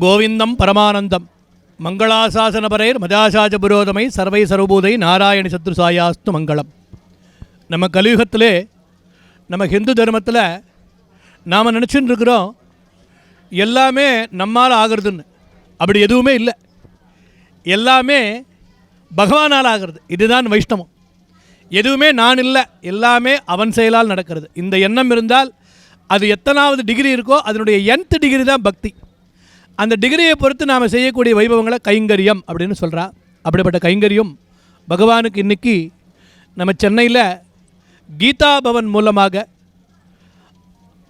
கோவிந்தம் பரமானந்தம். மங்களாசாசனபரேர் மதாசாஜ புரோதமை சர்வை சர்வபூதை நாராயணி சத்ருசாயாஸ்து மங்களம். நம்ம கலியுகத்திலே நம்ம ஹிந்து தர்மத்தில் நாம் நினச்சின்னு இருக்கிறோம் எல்லாமே நம்மால் ஆகிறதுன்னு. அப்படி எதுவுமே இல்லை. எல்லாமே பகவானால் ஆகிறது. இதுதான் வைஷ்ணவம். எதுவுமே நான் இல்லை. எல்லாமே அவன் செயலால் நடக்கிறது. இந்த எண்ணம் இருந்தால் அது எத்தனாவது டிகிரி இருக்கோ அதனுடைய என்த் டிகிரி தான் பக்தி. அந்த டிகிரியை பொறுத்து நாம் செய்யக்கூடிய வைபவங்களை கைங்கரியம் அப்படின்னு சொல்கிறா அப்படிப்பட்ட கைங்கரியம் பகவானுக்கு இன்னைக்கு நம்ம சென்னையில் கீதா பவன் மூலமாக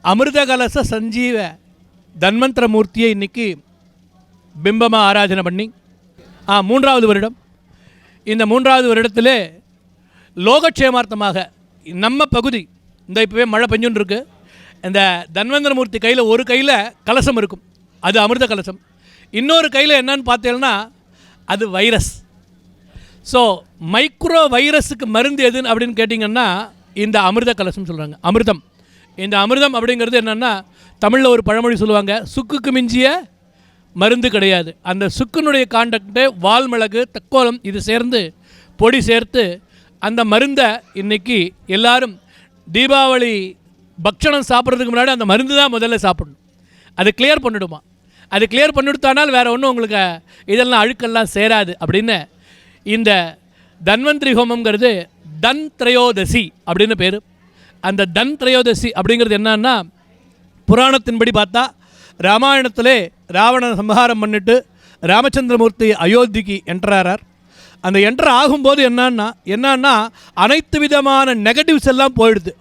அமிர்தகலச சஞ்சீவ தன்வந்திர மூர்த்தியை இன்னைக்கு பிம்பமாக ஆராதனை பண்ணி ஆ மூன்றாவது வருடம். இந்த மூன்றாவது வருடத்திலே லோகக்ஷேமார்த்தமாக நம்ம பகுதி இந்த இப்போவே மழை பெஞ்சுன்னு இருக்குது இந்த தன்வந்திரமூர்த்தி கையில் ஒரு கையில் கலசம் இருக்கும். அது அமிர்த கலசம். இன்னொரு கையில் என்னன்னு பார்த்தீங்கன்னா அது வைரஸ். ஸோ மைக்ரோ வைரஸுக்கு மருந்து எதுன்னு அப்படின்னு கேட்டிங்கன்னா இந்த அமிர்த கலசம் சொல்கிறாங்க அமிர்தம். இந்த அமிர்தம் அப்படிங்கிறது என்னென்னா தமிழில் ஒரு பழமொழி சொல்லுவாங்க சுக்குக்கு மிஞ்சிய மருந்து கிடையாது. அந்த சுக்குனுடைய காண்டக்ட்டு வால்மிளகு தக்கோலம் இது சேர்ந்து பொடி சேர்த்து அந்த மருந்தை இன்னைக்கு எல்லாரும் தீபாவளி பக்ஷணம் சாப்பிட்றதுக்கு முன்னாடி அந்த மருந்து தான் முதல்ல சாப்பிடணும். அது கிளியர் பண்ணிடுமா? அது கிளியர் பண்ணிவிட்டானால் வேறு ஒன்றும் உங்களுக்கு இதெல்லாம் அழுக்கெல்லாம் சேராது அப்படின்னு இந்த தன்வந்திரி ஹோமங்கிறது தன் திரையோதசி அப்படின்னு பேர். அந்த தன் திரையோதசி அப்படிங்கிறது என்னன்னா புராணத்தின்படி பார்த்தா ராமாயணத்திலே ராவண சம்ஹாரம் பண்ணிட்டு ராமச்சந்திரமூர்த்தி அயோத்திக்கு என்ட்ராரார் அந்த என்ட்ரு ஆகும்போது என்னன்னா என்னன்னா அனைத்து விதமான நெகட்டிவ்ஸ் எல்லாம் போயிடுது.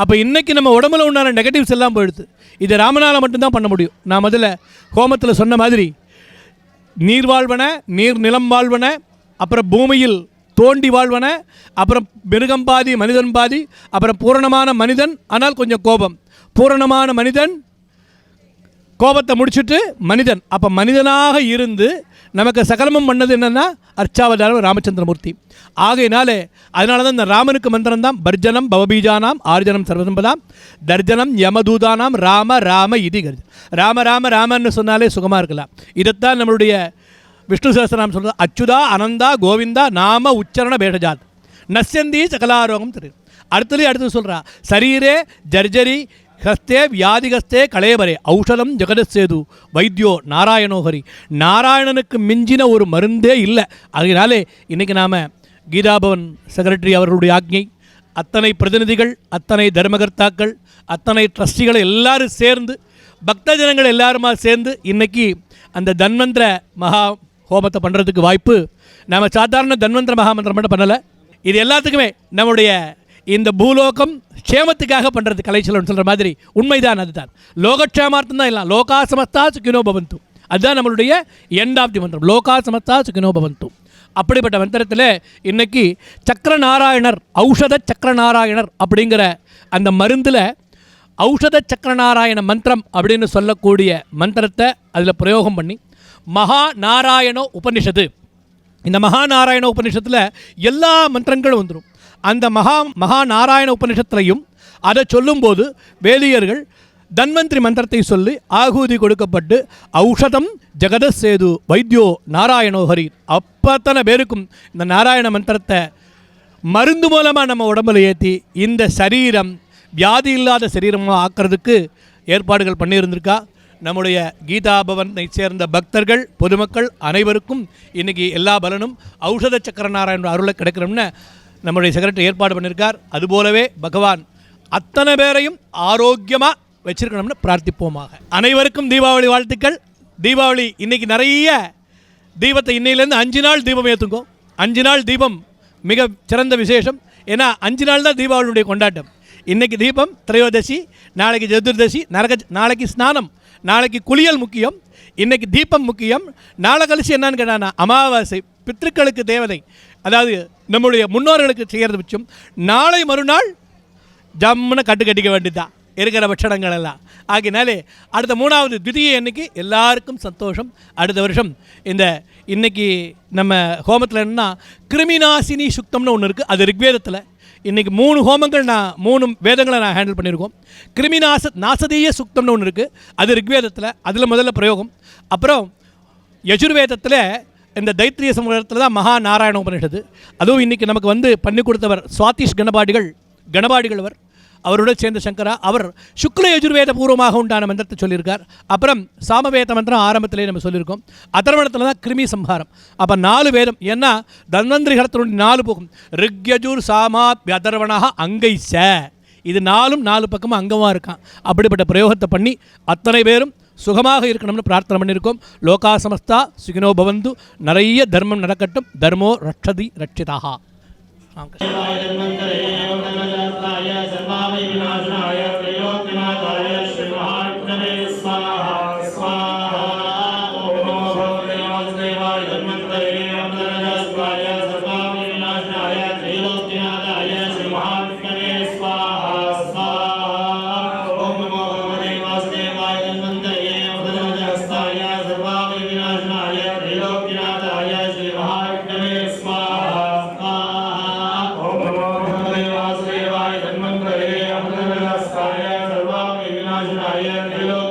அப்போ இன்றைக்கி நம்ம உடம்புல உண்டான நெகட்டிவ்ஸ் எல்லாம் போயிடுது. இது ராமனால் மட்டும்தான் பண்ண முடியும். நான் முதல்ல ஹோமத்தில் சொன்ன மாதிரி நீர் வாழ்வன நீர் நிலம் வாழ்வன அப்புறம் பூமியில் தோண்டி வாழ்வன அப்புறம் மிருகம் பாதி மனிதன் பாதி அப்புறம் பூரணமான மனிதன் ஆனால் கொஞ்சம் கோபம். பூரணமான மனிதன் கோபத்தை முடிச்சுட்டு மனிதன். அப்போ மனிதனாக இருந்து நமக்கு சகலமும் பண்ணது என்னென்னா அர்ச்சாவதாரம் ராமச்சந்திரமூர்த்தி. ஆகையினாலே அதனால தான் இந்த ராமனுக்கு மந்திரம் தான் பர்ஜனம் பவபீஜானாம் ஆர்ஜனம் சர்வசம்பதாம் தர்ஜனம் யமதூதானாம் ராம ராம இதி கர்ஜ. ராம ராம ராமன்னு சொன்னாலே சுகமாக இருக்கலாம். இதைத்தான் நம்மளுடைய விஷ்ணு சஹஸ்ரநாமம் சொல்கிறது அச்சுதா அனந்தா கோவிந்தா நாம உச்சரண பேஷஜாத் நஸ்யந்தி சகலாரோகம் தெரியும். அடுத்தது அடுத்து சொல்கிறா சரீரே ஜர்ஜரி ஹஸ்தே வியாதிகஸ்தே கலேவரே. ஔஷதம் ஜெகதசேது வைத்தியோ நாராயணோஹரி. நாராயணனுக்கு மிஞ்சின ஒரு மருந்தே இல்லை. அதனாலே இன்றைக்கி நாம் கீதாபவன் செக்ரட்டரி அவர்களுடைய ஆக்ஞை அத்தனை பிரதிநிதிகள் அத்தனை தர்மகர்த்தாக்கள் அத்தனை ட்ரஸ்டிகள் எல்லாரும் சேர்ந்து பக்த ஜனங்கள் எல்லாருமா சேர்ந்து இன்னைக்கு அந்த தன்வந்திர மகா ஹோமத்தை பண்ணுறதுக்கு வாய்ப்பு. நம்ம சாதாரண தன்வந்திர மகாமந்திரம் மட்டும் பண்ணலை. இது எல்லாத்துக்குமே நம்முடைய இந்த பூலோகம் க்ஷேமத்துக்காக பண்ணுறது கலைச்சலம்னு சொல்கிற மாதிரி உண்மைதான் அதுதான். லோகக்ஷேமார்த்தம் தான் எல்லாம். லோகா சமஸ்தா சுகினோ பவந்து. அதுதான் நம்மளுடைய எண்ட் ஆஃப் தி மந்திரம். லோகா சமஸ்தா சுகினோ பவந்து. அப்படிப்பட்ட மந்திரத்தில் இன்னைக்கு சக்கரநாராயணர் ஔஷத சக்கரநாராயணர் அப்படிங்கிற அந்த மருந்தில் ஔஷத சக்கரநாராயண மந்திரம் அப்படின்னு சொல்லக்கூடிய மந்திரத்தை அதில் பிரயோகம் பண்ணி மகா நாராயண உபனிஷத்து இந்த மகா நாராயண உபனிஷத்தில் எல்லா மந்திரங்களும் வந்துடும் அந்த மகா மகா நாராயண உபநிஷத்திலையும் அதை சொல்லும்போது வேலியர்கள் தன்வந்திரி மந்திரத்தை சொல்லி ஆகூதி கொடுக்கப்பட்டு ஔஷதம் ஜெகதசேது வைத்தியோ நாராயணோ ஹரி. அப்பத்தனை பேருக்கும் இந்த நாராயண மந்திரத்தை மருந்து மூலமாக நம்ம உடம்புல ஏற்றி இந்த சரீரம் வியாதி இல்லாத சரீரமாக ஆக்கிறதுக்கு ஏற்பாடுகள் பண்ணியிருந்திருக்கா. நம்முடைய கீதா பவனை சேர்ந்த பக்தர்கள் பொதுமக்கள் அனைவருக்கும் இன்றைக்கி எல்லா பலனும். ஔஷத சக்கரநாராயண அருளை கிடைக்கணும்னு நம்முடைய செக்ரட்டரி ஏற்பாடு பண்ணியிருக்கார் அதுபோலவே பகவான் அத்தனை பேரையும் ஆரோக்கியமாக வச்சிருக்கணும்னு பிரார்த்திப்போமாக. அனைவருக்கும் தீபாவளி வாழ்த்துக்கள். தீபாவளி இன்னைக்கு நிறைய தீபத்தை இன்னையிலேருந்து அஞ்சு நாள் தீபம் ஏற்றுங்கோ அஞ்சு நாள் தீபம் மிக சிறந்த விசேஷம். ஏன்னா அஞ்சு நாள் தான் தீபாவளியுடைய கொண்டாட்டம். இன்றைக்கி தீபம் திரையோதசி நாளைக்கு சதுர்தசி நரக நாளைக்கு ஸ்நானம் நாளைக்கு குளியல் முக்கியம் இன்றைக்கி தீபம் முக்கியம். நாளை கழிச்சு என்னன்னு கேட்டானா அமாவாசை பித்ருக்களுக்கு தேவதை அதாவது நம்முடைய முன்னோர்களுக்கு செய்கிறது பட்சம் நாளை மறுநாள் ஜம்முன்னு கட்டு கட்டிக்க வேண்டியதுதான் இருக்கிற பட்சணங்கள் எல்லாம் ஆகினாலே அடுத்த மூணாவது திதியை அன்னைக்கு எல்லாருக்கும் சந்தோஷம். அடுத்த வருஷம் இந்த இன்னைக்கு நம்ம ஹோமத்தில் என்னன்னா கிருமிநாசினி சுத்தம்னு ஒன்று இருக்குது அது ரிக்வேதத்தில். இன்றைக்கி மூணு ஹோமங்கள் நான் மூணு வேதங்களை நான் ஹேண்டில் பண்ணியிருக்கோம். கிருமி நாச நாசதீய சுக்தம்னு ஒன்று இருக்குது அது ரிக்வேதத்தில். அதில் முதல்ல பிரயோகம். அப்புறம் யஜுர்வேதத்தில் இந்த தைத்திரிய சமுதாயத்தில் தான் மகா நாராயண உபனிஷத்து அதுவும் இன்றைக்கி நமக்கு வந்து பண்ணி கொடுத்தவர் சுவாதிஷ் கணபாடிகள் கணபாடிகள் அவர் அவருடன் சேர்ந்த சங்கரா அவர் சுக்ல யஜுர்வேத பூர்வமாக உண்டான மந்திரத்தை சொல்லியிருக்கார். அப்புறம் சாமவேத மந்திரம் ஆரம்பத்திலே நம்ம சொல்லியிருக்கோம். அதர்வணத்தில் தான் கிருமி சம்ஹாரம். அப்போ நாலு வேதம் ஏன்னா தன்வந்திரிகரத்தினுடைய நாலு போகும். ரிக்யஜூர் சாமா அங்கை ச இது நாலும் நாலு பக்கமும் அங்கமாக இருக்கான். அப்படிப்பட்ட பிரயோகத்தை பண்ணி அத்தனை பேரும் சுகமாக இருக்கணும்னு பிரார்த்தனை பண்ணியிருக்கோம். லோகா சமஸ்தா சுகினோ பவந்து நிறைய தர்மம் நடக்கட்டும். தர்மோ ரட்சதி ரட்சிதாக सर्वांग विनाशनाय केलो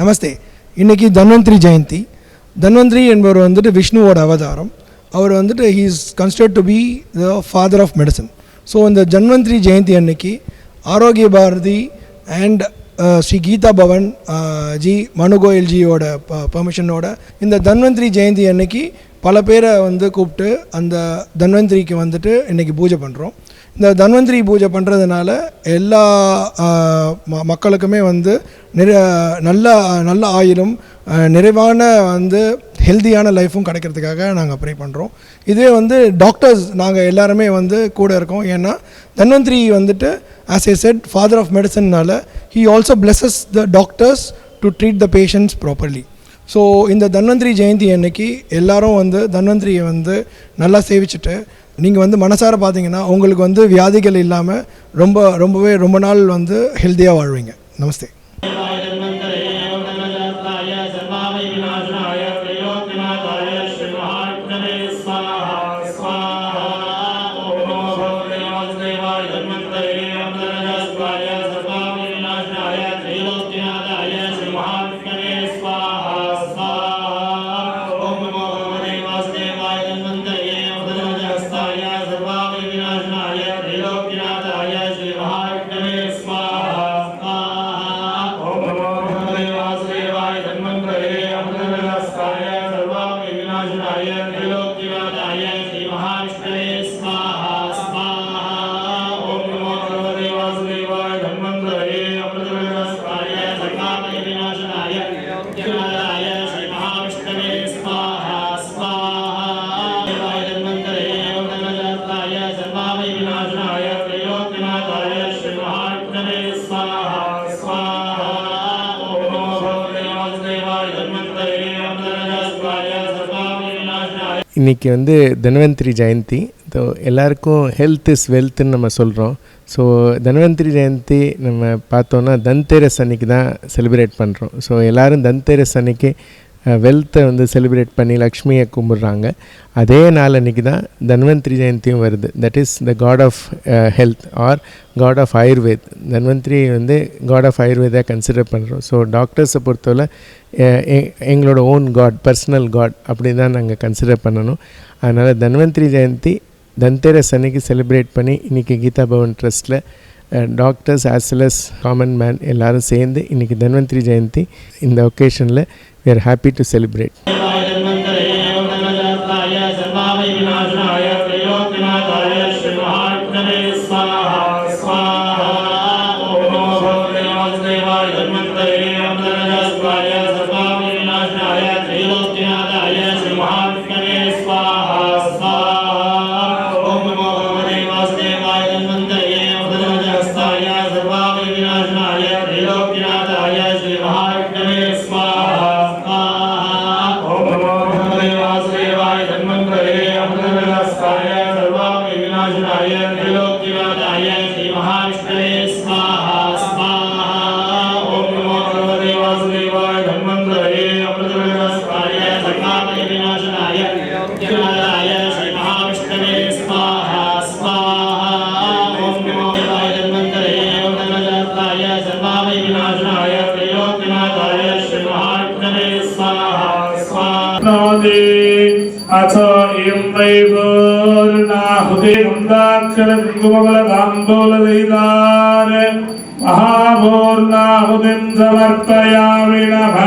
நமஸ்தே. இன்றைக்கி தன்வந்திரி ஜெயந்தி. தன்வந்திரி என்பவர் வந்துட்டு விஷ்ணுவோட அவதாரம். அவர் வந்துட்டு he is considered to be the father of medicine so இந்த தன்வந்திரி ஜெயந்தி அன்னைக்கு Arogya Bharati and uh, Shri Geeta Bhavan uh, ji ji மனுகோயல்ஜியோட ப பர்மிஷனோட இந்த தன்வந்திரி ஜெயந்தி அன்னைக்கு பல பேரை வந்து கூப்பிட்டு அந்த தன்வந்திரிக்கு வந்துட்டு இன்னைக்கு பூஜை பண்ணுறோம் இந்த தன்வந்திரி பூஜை பண்ணுறதுனால எல்லா ம- மக்களுக்குமே வந்து நிற நல்ல நல்ல ஆயிலும் நிறைவான வந்து ஹெல்த்தியான லைஃப்பும் கிடைக்கிறதுக்காக நாங்கள் ப்ரே பண்ணுறோம் இதுவே வந்து டாக்டர்ஸ் நாங்கள் எல்லாருமே வந்து கூட இருக்கோம். ஏன்னா தன்வந்திரி வந்துட்டு as a set father of மெடிசன்னால he also blesses the doctors to treat the patients properly so இந்த தன்வந்திரி ஜெயந்தி அன்னைக்கு எல்லாரும் வந்து தன்வந்திரியை வந்து நல்லா சேவிச்சுட்டு நீங்கள் வந்து மனசார பார்த்தீங்கன்னா உங்களுக்கு வந்து வியாதிகள் இல்லாமல் ரொம்ப ரொம்பவே ரொம்ப நாள் வந்து ஹெல்த்தியாக வாழ்வீங்க. நமஸ்தே. இன்னைக்கு வந்து தன்வந்திரி ஜெயந்தி. ஸோ எல்லாருக்கும் ஹெல்த் இஸ் வெல்த்னு நம்ம சொல்கிறோம் ஸோ தன்வந்திரி ஜெயந்தி நம்ம பார்த்தோன்னா தன்தேரஸ் அன்னைக்கு தான் செலிப்ரேட் பண்ணுறோம் ஸோ எல்லோரும் தன்தேரஸ் அன்னைக்கு வெல்த்தை வந்து செலிப்ரேட் பண்ணி லக்ஷ்மியை கும்பிட்றாங்க. அதே நாள் அன்றைக்கி தான் தன்வந்திரி ஜெயந்தியும் வருது. That is the god of health or god of Ayurved Dhanvantari வந்து காட் ஆஃப் ஆயுர்வேதா கன்சிடர் பண்ணுறோம் ஸோ டாக்டர்ஸை பொறுத்தவரை எங்களோட ஓன் காட் பர்சனல் காட் அப்படி தான் நாங்கள் கன்சிடர் பண்ணணும். அதனால் தன்வந்திரி ஜெயந்தி தன்தேரஸ் அன்னைக்கு செலிப்ரேட் பண்ணி இன்றைக்கி Geeta Bhavan ட்ரஸ்ட்டில் doctors as well as common man எல்லோரும் சேர்ந்து இன்றைக்கி தன்வந்திரி ஜெயந்தி இந்த ஒகேஷனில் we are happy to celebrate அசோ இம்மை போர் நாகுதே உண்டாக்கிற திருமங்கல தாம்போல செய்தார் மகாபோர் நாகுதின் சமர்ப்பயாமி நம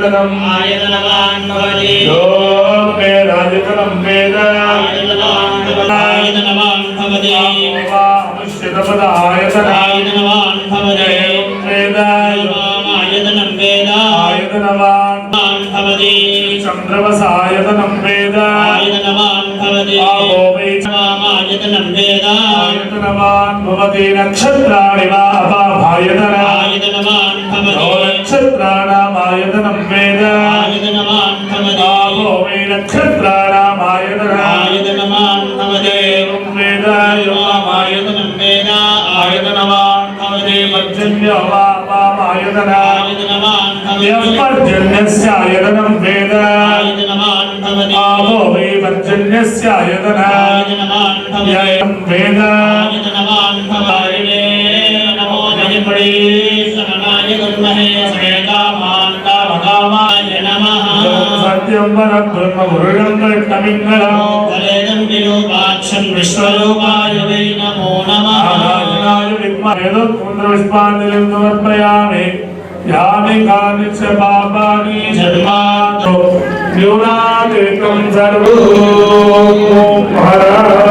एवं वेद आयतनवान् भवति अग्रवा अपामायतनम् यो वेदायतनं वेद अनुष्यतपद आयतन वेद आयतनवान् चन्द्रवसायतनं वेद आपो वै आयतनवान् भवति नक्षत्राणि वा अपाभायतन नो नक्षत्राणामायतनं वेद आपो वै नक्षत्राणामायतन एवं वेद योमायतनं आयतनवान् भवति पर्जन्यो वा अपामायतन यः पर्जन्यस्य आयतनं वेद आपो वै पर्जन्यस्य आयतन यं वेद सत्यं परब्रह्म गुरुणं कृष्णमिङ्गलम् विश्वरूपाय वै नमो नमः आराधनाय विद्महेदोत्पुत्रपुष्पाञ्जलिं பிரத்யம்பரத்ம முருகம்பர் தமிங்களாட்சம் விஸ்வரூபாய வை நமோ நமராஜனாய வித்மேதோ புந்திரவிஷ்பாஞ்சலிம் சமர்ப்பயாமி யாமி காமிச்ச பாபானி ஜன்மாதோ நியூனாதிக்கம் சர்வோம் மகாராஜ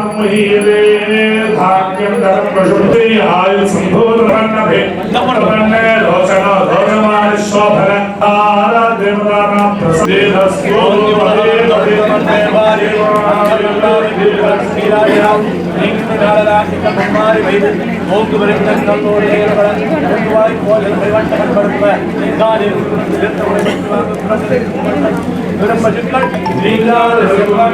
महीले भाग्यं धनं प्रशुद्धि आयु संभूतभन्नभे तमनभन्ने लोचन धोरमान शोभन आराध्यमदानां प्रसदेधस्तो पदे पदे मन्ने वारे ओम गुरुवृंदं नमो देवरं भगवान् कोलं परिवर्तन करत्वा निकाले ब्रह्मचित्त लीला रसवान